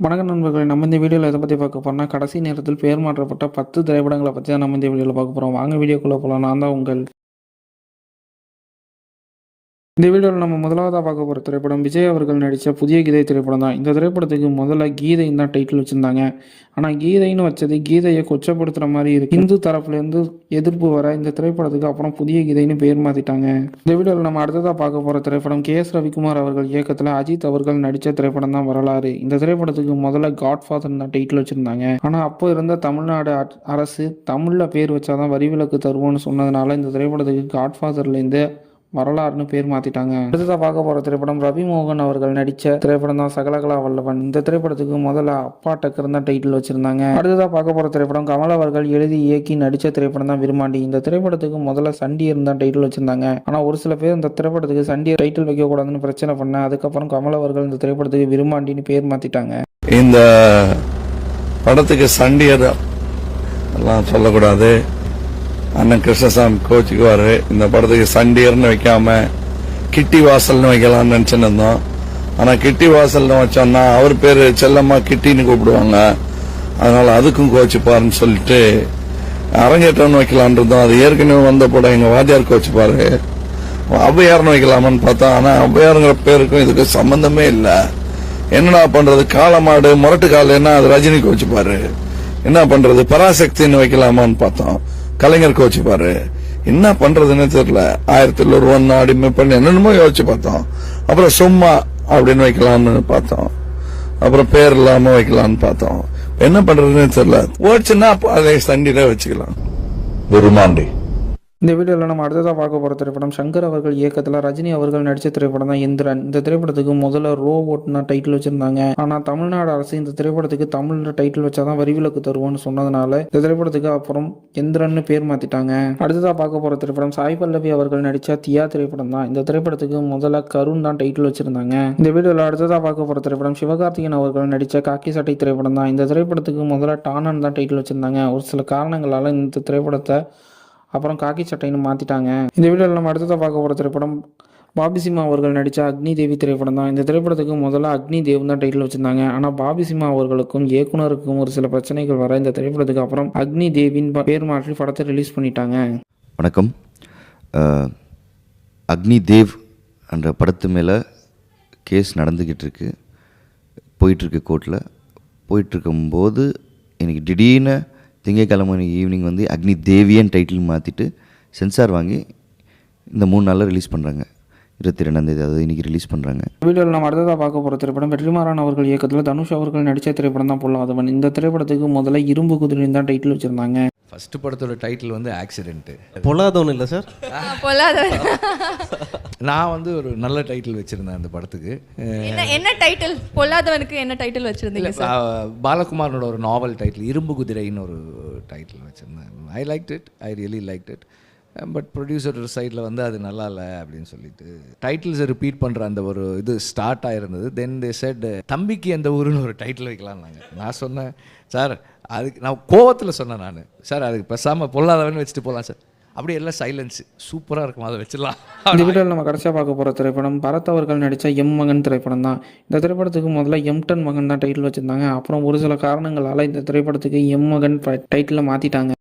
வணக்கம் நண்பர்களே நம்ம இந்த வீடியோவில் எதை பற்றி பார்க்க போகிறோம்னா கடைசி நேரத்தில் பெயர் மாற்றப்பட்ட பத்து திரைப்படங்களை பற்றி தான் நம்ம இந்த வீடியோவில் பார்க்க போகிறோம் வாங்க வீடியோக்குள்ளே போகலாம் நான் தான் உங்கள் இந்த வீடியோவில் நம்ம முதலாவதாக பார்க்க போகிற திரைப்படம் விஜய் அவர்கள் நடித்த புதிய கீதை திரைப்படம் தான். இந்த திரைப்படத்துக்கு முதல்ல கீதைன்னு தான் டைட்டில் வச்சுருந்தாங்க. ஆனால் கீதைன்னு வச்சது கீதையை கொச்சப்படுத்துகிற மாதிரி இருக்கு. இந்து தரப்புலேருந்து எதிர்ப்பு வர இந்த திரைப்படத்துக்கு அப்புறம் புதிய கீதைன்னு பேர் மாற்றிட்டாங்க இந்த வீடியோவில் நம்ம அடுத்ததாக பார்க்க போகிற திரைப்படம் கே எஸ் ரவிக்குமார் அவர்கள் இயக்கத்தில் அஜித் அவர்கள் நடித்த திரைப்படம் தான் வரலாறு. இந்த திரைப்படத்துக்கு முதல்ல காட் ஃபாதர் தான் டைட்டில் வச்சுருந்தாங்க. ஆனால் அப்போ இருந்த தமிழ்நாடு அரசு தமிழில் பேர் வச்சாதான் வரி விலக்கு தருவோம்னு சொன்னதுனால இந்த திரைப்படத்துக்கு காட் ஃபாதர்லேருந்து வரலாறுன்னு பேர் மாத்திட்டாங்க. அடுத்ததாக பார்க்க போகிற திரைப்படம் ரவி மோகன் அவர்கள் நடித்த திரைப்படம் தான் சகலகலா வல்லவன். இந்த திரைப்படத்துக்கு முதல்ல அப்பா டக்கர் தான் டைட்டில் வச்சிருந்தாங்க. அடுத்ததாக பார்க்க போகிற திரைப்படம் கமல் அவர்கள் எழுதி இயக்கி நடித்த திரைப்படம் தான் விரும்பாண்டி. இந்த திரைப்படத்துக்கு முதல்ல சண்டியர் தான் டைட்டில் வச்சிருந்தாங்க. ஆனால் ஒரு சில பேர் இந்த திரைப்படத்துக்கு சண்டியர் டைட்டில் வைக்கக்கூடாதுன்னு பிரச்சனை பண்ண அதுக்கப்புறம் கமல் அவர்கள் இந்த திரைப்படத்துக்கு விரும்பாண்டின்னு பேர் மாத்திட்டாங்க. இந்த படத்துக்கு சண்டியர் எல்லாம் சொல்லக்கூடாது. அண்ணன் கிருஷ்ணசாமி கோச்சுக்குவாரு. இந்த படத்துக்கு சண்டியர்னு வைக்காம கிட்டி வாசல்னு வைக்கலாம்னு நினச்சின்னு இருந்தோம் ஆனா கிட்டி வாசல்னு வச்சோம்னா அவர் பேரு செல்லம்மா கிட்டின்னு கூப்பிடுவாங்க. அதனால அதுக்கும் கோச்சுப்பாருன்னு சொல்லிட்டு அரங்கேற்றம்னு வைக்கலான் இருந்தோம். அது ஏற்கனவே வந்த படம். எங்க வாத்தியார் கோச்சுப்பாரு. ஔவையார்னு வைக்கலாமான்னு பார்த்தா ஆனா ஔவையாருங்கிற பேருக்கும் இதுக்கு சம்பந்தமே இல்லை. என்னடா பண்றது? காலமாடு முரட்டு காலைன்னா அது ரஜினி கோச்சுப்பாரு. என்ன பண்றது? பராசக்தின்னு வைக்கலாமான்னு பார்த்தோம். கலைஞர் கோச்சுப்பாரு என்ன பண்றதுன்னு தெரியல. ஆயிரத்தி எழுநூறு ஒன்னு அடிமை பண்ணி என்னென்னமோ யோசிச்சு பார்த்தோம். அப்புறம் சும்மா அப்படின்னு வைக்கலாம்னு பார்த்தோம். அப்புறம் பேர் இல்லாம வைக்கலாம்னு பார்த்தோம். என்ன பண்றதுன்னு தெரியல. ஓடிச்சுன்னா அதை சண்டில வச்சுக்கலாம். விருமாண்டி இந்த வீடியோவில் நம்ம அடுத்ததாக பார்க்க போகிற திரைப்படம் சங்கர் அவர்கள் இயக்கத்தில் ரஜினி அவர்கள் நடித்த திரைப்படம் தான் எந்திரன் இந்த திரைப்படத்துக்கு முதல்ல ரோபோட்னா டைட்டில் வச்சிருந்தாங்க. ஆனால் தமிழ்நாடு அரசு இந்த திரைப்படத்துக்கு தமிழில் டைட்டில் வச்சாதான் வரி விலக்கு தருவோம்னு சொன்னதுனால இந்த திரைப்படத்துக்கு அப்புறம் எந்திரன்னு பேர் மாற்றிட்டாங்க அடுத்ததாக பார்க்க போகிற திரைப்படம் சாய் பல்லவி அவர்கள் நடித்த தியா திரைப்படம் தான். இந்த திரைப்படத்துக்கு முதல்ல கருண் தான் டைட்டில் வச்சிருந்தாங்க. இந்த வீடியோவில் அடுத்ததாக பார்க்க போகிற திரைப்படம் சிவகார்த்திகேயன் அவர்கள் நடித்த காக்கி சட்டை திரைப்படம் தான். இந்த திரைப்படத்துக்கு முதல்ல டானன் தான் டைட்டில் வச்சிருந்தாங்க. ஒரு சில காரணங்களால் இந்த திரைப்படத்தை அப்புறம் காக்கி சட்டைன்னு மாற்றிட்டாங்க இந்த வீடியோவில் நம்ம அடுத்ததாக பார்க்க போகிற திரைப்படம் பாபி சிம்மா அவர்கள் நடித்த அக்னி தேவி திரைப்படம் தான். இந்த திரைப்படத்துக்கு முதல்ல அக்னி தேவ் தான் டைட்டில் வச்சிருந்தாங்க. ஆனால் பாபி சிம்மா அவர்களுக்கும் இயக்குனருக்கும் ஒரு சில பிரச்சனைகள் வர இந்த திரைப்படத்துக்கு அப்புறம் அக்னி தேவின் பேர் மாற்றி படத்தை ரிலீஸ் பண்ணிட்டாங்க. வணக்கம். அக்னி தேவ் என்ற படத்து மேலே கேஸ் நடந்துக்கிட்டு இருக்கு. போயிட்டுருக்கு கோர்ட்டில் போயிட்டுருக்கும்போது எனக்கு திடீர்னு திங்கக்கிழமை ஈவினிங் வந்து அக்னி தேவியன் டைட்டில் மாற்றிட்டு சென்சார் வாங்கி இந்த மூணு நாளில் ரிலீஸ் பண்ணுறாங்க இருபத்தி ரெண்டாந்தேதி அதாவது இன்றைக்கி ரிலீஸ் பண்ணுறாங்க வீடியோவில் நம்ம அடுத்ததாக பார்க்க போகிற திரைப்படம் வெற்றிமாறன் அவர்கள் இயக்கத்தில் தனுஷ் அவர்கள் நடித்த திரைப்படம் தான் பொல்லாதவன். இந்த திரைப்படத்துக்கு முதல்ல இரும்பு குதிரைன்னு தான் டைட்டில் வச்சுருந்தாங்க. ஃபர்ஸ்ட் படத்தோட டைட்டில் வந்து ஆக்சிடென்ட்டு. பொல்லாதவன் இல்லை சார்? பொல்லாதவன். நான் வந்து ஒரு நல்ல டைட்டில் வச்சுருந்தேன் அந்த படத்துக்கு. என்ன என்ன டைட்டில்? பொல்லாதவனுக்கு என்ன டைட்டில் வச்சிருந்தீங்க பாலகுமாரனோட ஒரு நாவல் டைட்டில் இரும்பு குதிரைன்னு ஒரு டைட்டில் வச்சுருந்தேன். I like it I really like it but producer சைடில் வந்து அது நல்லா இல்லை அப்படின்னு சொல்லிட்டு டைட்டில்ஸை ரிப்பீட் பண்ணுற அந்த ஒரு இது ஸ்டார்ட் ஆயிருந்தது. தென் தே செட் தம்பிக்கு எந்த ஊருன்னு ஒரு டைட்டில் வைக்கலாம்னாங்க. நான் சொன்னேன் சார் அதுக்கு நான் கோவத்தில் சொன்னேன் நான். சார் அதுக்கு பேசாமல் பொல்லாதவன் வச்சுட்டு போகலாம் சார். அப்படியே எல்லாம் சைலன்ஸ் சூப்பராக இருக்கும் அதை வச்சிடலாம். டிஜிட்டல் நம்ம கடைசியாக பார்க்க போகிற திரைப்படம் பரத் அவர்கள் நடித்த எம் மகன் திரைப்படம் தான். இந்த திரைப்படத்துக்கு முதல்ல எம்டன் மகன் தான் டைட்டில் வச்சுருந்தாங்க. அப்புறம் ஒரு சில காரணங்களால் இந்த திரைப்படத்துக்கு எம் மகன் டைட்டிலை மாற்றிட்டாங்க